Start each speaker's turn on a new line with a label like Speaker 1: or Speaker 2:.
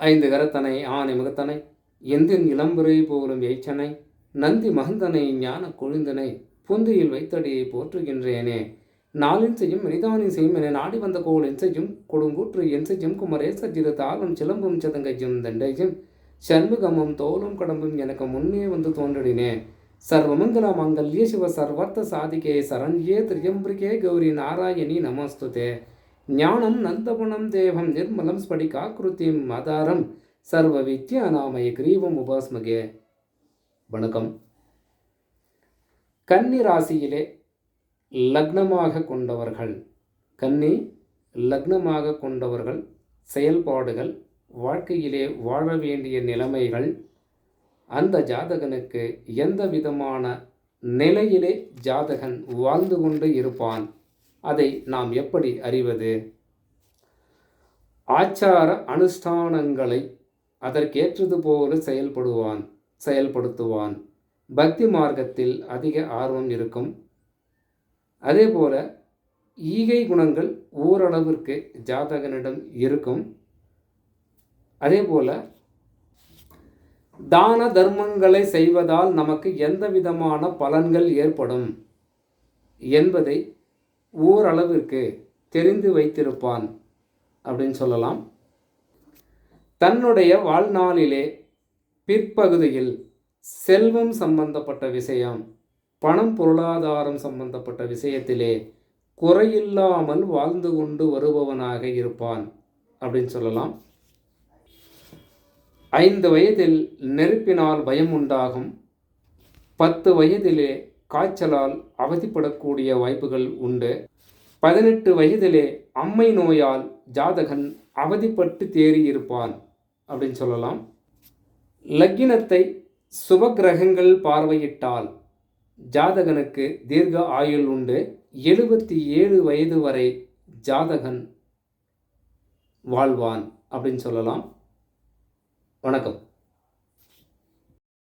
Speaker 1: ஐந்து கரத்தனை ஆனை முகத்தனை எந்தின் இளம்புரை போலும் எய்ச்சனை நந்தி மகந்தனை ஞான கொழுந்தனை புந்தியில் வைத்தடியை போற்றுகின்றேனே. நாளின் செய்யும் மனிதானின் செய்யும் என நாடி வந்த கோள் என் செய்யும் கொடுங்கூற்று என் செய்யும் குமரேச ஜித தாளம் சிலம்பும் சதங்கையும் தண்டையும் சண்முகமும் தோலும் கடம்பும் எனக்கு முன்னே வந்து தோன்றினே. சர்வமங்கல மங்கல்ய சிவ சர்வர்த்த சாதிகே சரண்யே திரியம்பிரிகே கௌரி நாராயணி நமஸ்துதே. ஞானம் நந்தபுணம் தேவம் நிர்மலம் ஸ்படிகாக்கிருத்திம் மதாரம் சர்வ வித்யா நாமய கிரீவம் உபாஸ்மகே. வணக்கம். கன்னி ராசியிலே லக்னமாக கொண்டவர்கள் கன்னி லக்னமாக கொண்டவர்கள் செயல்பாடுகள் வாழ்க்கையிலே வாழ வேண்டிய நிலைமைகள் அந்த ஜாதகனுக்கு எந்த விதமான நிலையிலே ஜாதகன் வாழ்ந்து கொண்டு இருப்பான்? அதை நாம் எப்படி அறிவது? ஆச்சார அனுஷ்டானங்களை அதற்கேற்றது போல செயல்படுவான் செயல்படுத்துவான். பக்தி மார்க்கத்தில் அதிக ஆர்வம் இருக்கும். அதே போல ஈகை குணங்கள் ஓரளவிற்கு ஜாதகனிடம் இருக்கும். அதே போல தான தர்மங்களை செய்வதால் நமக்கு எந்த விதமான பலன்கள் ஏற்படும் என்பதை ஓரளவிற்கு தெரிந்து வைத்திருப்பான் அப்படின்னு சொல்லலாம். தன்னுடைய வாழ்நாளிலே பிற்பகுதியில் செல்வம் சம்பந்தப்பட்ட விஷயம் பணம் பொருளாதாரம் சம்பந்தப்பட்ட விஷயத்திலே குறையில்லாமல் வாழ்ந்து கொண்டு வருபவனாக இருப்பான் அப்படின்னு சொல்லலாம். ஐந்து வயதில் நெருப்பினால் பயம் உண்டாகும் பத்து வயதிலே காய்ச்சலால் அவதிப்படக்கூடிய வாய்ப்புகள் உண்டு. பதினெட்டு வயதிலே அம்மை நோயால் ஜாதகன் அவதிப்பட்டு தேறி இருப்பான் அப்படின்னு சொல்லலாம். லக்கினத்தை சுபகிரகங்கள் பார்வையிட்டால் ஜாதகனுக்கு தீர்க்க ஆயுள் உண்டு. எழுபத்தி ஏழு வயது வரை ஜாதகன் வாழ்வான் அப்படின்னு சொல்லலாம். வணக்கம்.